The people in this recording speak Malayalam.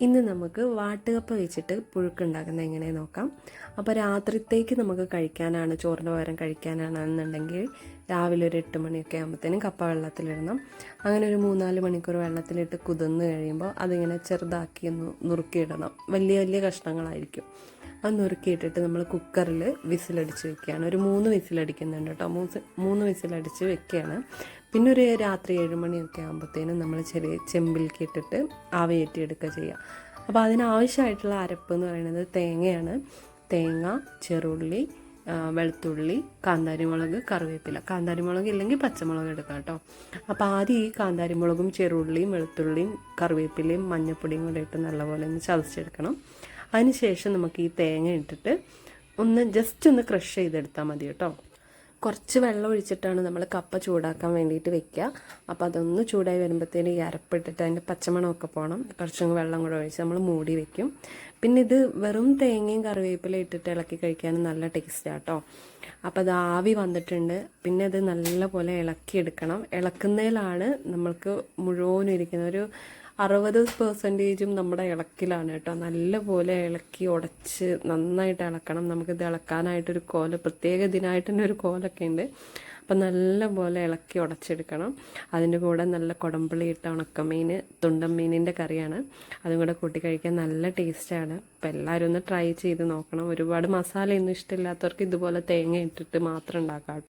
ഇന്ന് നമുക്ക് വാട്ടുകപ്പ വെച്ചിട്ട് പുഴുക്കുണ്ടാക്കുന്നത് എങ്ങനെ നോക്കാം. അപ്പോൾ രാത്രിത്തേക്ക് നമുക്ക് കഴിക്കാനാണ് ചോറിന്റെ പകരം കഴിക്കാനാണെന്നുണ്ടെങ്കിൽ രാവിലെ ഒരു എട്ട് മണിയൊക്കെ ആകുമ്പോഴത്തേനും കപ്പ വെള്ളത്തിലിടണം. അങ്ങനെ ഒരു മൂന്നാൽ മണിക്കൂർ വെള്ളത്തിലിട്ട് കുതിർന്ന് കഴിയുമ്പോൾ അതിങ്ങനെ ചെറുതാക്കി ഒന്ന് നുറുക്കിയിടണം. വലിയ വലിയ കഷ്ണങ്ങളായിരിക്കും. അത് നുറുക്കിയിട്ടിട്ട് നമ്മൾ കുക്കറിൽ വിസിലടിച്ച് വെക്കുകയാണ്. ഒരു മൂന്ന് വിസിലടിക്കുന്നുണ്ട് കേട്ടോ. മൂന്ന് മൂന്ന് വിസിലടിച്ച് വെക്കുകയാണ്. പിന്നെ ഒരു രാത്രി ഏഴ് മണിയൊക്കെ ആകുമ്പോഴത്തേനും നമ്മൾ ചെറിയ ചെമ്പിൽ ഇട്ടിട്ട് ആവിയേറ്റി എടുക്കുക ചെയ്യുക. അപ്പോൾ അതിനാവശ്യമായിട്ടുള്ള അരപ്പ് എന്ന് പറയുന്നത് തേങ്ങയാണ്. തേങ്ങ ചെറുള്ളി വെളുത്തുള്ളി കാന്താരിമുളക് കറിവേപ്പില. കാന്താരിമുളക് ഇല്ലെങ്കിൽ പച്ചമുളക് എടുക്കാം കേട്ടോ. അപ്പോൾ ആദ്യം ഈ കാന്താരിമുളകും ചെറുള്ളിയും വെളുത്തുള്ളിയും കറിവേപ്പിലയും മഞ്ഞൾപ്പൊടിയും കൂടെ ഇട്ട് നല്ലപോലെ ഒന്ന് ചതച്ചെടുക്കണം. അതിനുശേഷം നമുക്ക് ഈ തേങ്ങ ഇട്ടിട്ട് ഒന്ന് ജസ്റ്റ് ഒന്ന് ക്രഷ് ചെയ്തെടുത്താൽ മതി കേട്ടോ. കുറച്ച് വെള്ളം ഒഴിച്ചിട്ടാണ് നമ്മൾ കപ്പ ചൂടാക്കാൻ വേണ്ടിയിട്ട് വെക്കുക. അപ്പോൾ അതൊന്ന് ചൂടായി വരുമ്പോഴത്തേന് ഈ അരപ്പിട്ടിട്ട് അതിന്റെ പച്ചമണമൊക്കെ പോകണം കുറച്ചും വെള്ളം കൂടെ ഒഴിച്ച് നമ്മൾ മൂടി വെക്കും. പിന്നെ ഇത് വെറും തേങ്ങയും കറിവേപ്പില ഇട്ടിട്ട് ഇളക്കി കഴിക്കാനും നല്ല ടേസ്റ്റാണ് കേട്ടോ അപ്പോൾ അത് ആവി വന്നിട്ടുണ്ട്. പിന്നെ അത് നല്ലപോലെ ഇളക്കിയെടുക്കണം. ഇളക്കുന്നതിലാണ് നമ്മൾക്ക് മുഴുവനും ഇരിക്കുന്ന ഒരു അറുപത് പെർസെന്റേജും നമ്മുടെ ഇളക്കിലാണ് കേട്ടോ. നല്ലപോലെ ഇളക്കി ഉടച്ച് നന്നായിട്ട് ഇളക്കണം. നമുക്കിത് ഇളക്കാനായിട്ടൊരു കോല പ്രത്യേക ഇതിനായിട്ട് തന്നെ ഒരു കോലൊക്കെ ഉണ്ട്. അപ്പം നല്ലപോലെ ഇളക്കി ഉടച്ചെടുക്കണം. അതിന്റെ കൂടെ നല്ല കുടമ്പുളി ഇട്ട ഉണക്കമീൻ തുണ്ടൻ മീനിന്റെ കറിയാണ്. അതും കൂടെ കൂട്ടി കഴിക്കാൻ നല്ല ടേസ്റ്റാണ് അപ്പം എല്ലാവരും ഒന്ന് ട്രൈ ചെയ്ത് നോക്കണം. ഒരുപാട് മസാലയൊന്നും ഇഷ്ടമില്ലാത്തവർക്ക് ഇതുപോലെ തേങ്ങ ഇട്ടിട്ട് മാത്രം ഉണ്ടാക്കാം.